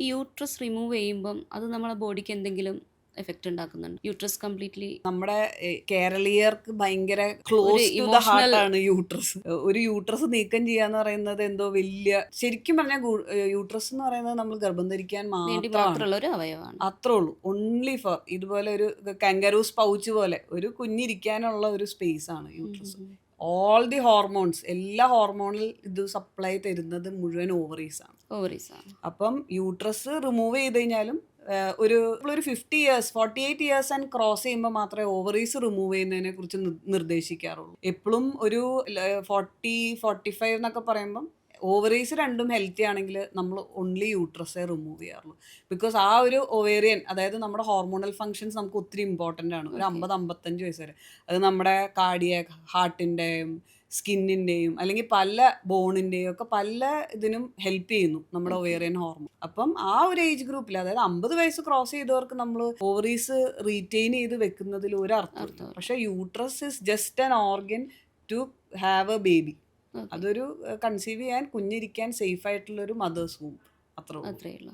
ഈ uterus remove ചെയ്യുമ്പം അത് നമ്മളെ ബോഡിക്ക് എന്തെങ്കിലും എഫക്റ്റ് ഉണ്ടാക്കുന്നുണ്ട്. യൂട്രസ് കംപ്ലീറ്റ്ലി നമ്മുടെ കേരളീയർക്ക് ഭയങ്കര ക്ലോസ് ആണ് യൂട്രസ് ഒരു യൂട്രസ് നീക്കം ചെയ്യാന്ന് പറയുന്നത് എന്തോ വലിയ ശരിക്കും പറഞ്ഞാൽ യൂട്രസ് എന്ന് പറയുന്നത് നമ്മൾ ഗർഭം ധരിക്കാൻ മാത്രമുള്ള ഒരു അവയവമാണ്. അത്രേ ഉള്ളൂ. ഓൺലി ഫോർ ഇതുപോലെ ഒരു കങ്കരൂസ് പൗച്ച് പോലെ ഒരു കുഞ്ഞിരിക്കാനുള്ള ഒരു സ്പേസ് ആണ് യൂട്രസ് ഓൾ ദി ഹോർമോൺസ് എല്ലാ ഹോർമോണിൽ ഇത് സപ്ലൈ തരുന്നത് മുഴുവൻ ഓവറീസ് ആണ്. അപ്പം യൂട്രസ് റിമൂവ് ചെയ്ത് കഴിഞ്ഞാലും ഒരു ഒരു fifty years forty eight years and cross ചെയ്യുമ്പോൾ മാത്രമേ ഓവറീസ് റിമൂവ് ചെയ്യുന്നതിനെ കുറിച്ച് നിർദ്ദേശിക്കാറുള്ളൂ. എപ്പോഴും ഒരു ഫോർട്ടി ഫോർട്ടി ഫൈവ് എന്നൊക്കെ പറയുമ്പം ഓവറീസ് രണ്ടും ഹെൽത്തി ആണെങ്കിൽ നമ്മൾ ഓൺലി യൂട്രസേ റിമൂവ് ചെയ്യാറുള്ളൂ. ബിക്കോസ് ആ ഒരു ഒവേറിയൻ അതായത് നമ്മുടെ ഹോർമോണൽ ഫങ്ഷൻസ് നമുക്ക് ഒത്തിരി ഇമ്പോർട്ടന്റ് ആണ്. ഒരു. അമ്പത് അമ്പത്തഞ്ച് വയസ്സ് വരെ. അത് നമ്മുടെ കാർഡിയ ഹാർട്ടിന്റെയും സ്കിന്നിന്റെയും അല്ലെങ്കിൽ പല ബോണിന്റെയും ഒക്കെ പല ഇതിനും ഹെൽപ്പ് ചെയ്യുന്നു നമ്മുടെ. ഒവേറിയൻ ഹോർമോൺ അപ്പം ആ ഒരു ഏജ് ഗ്രൂപ്പിൽ അതായത് അമ്പത് വയസ്സ് ക്രോസ് ചെയ്തവർക്ക് നമ്മൾ ഓവറീസ് റീറ്റെയിൻ ചെയ്ത് വെക്കുന്നതിൽ ഒരു അർത്ഥം പക്ഷേ uterus is just an organ to have a baby അതൊരു കൺസീവ് ചെയ്യാൻ കുഞ്ഞിരിക്കാൻ സേഫ് ആയിട്ടുള്ള ഒരു മദേഴ്സ് ഹോം അത്ര ഉള്ളൂ.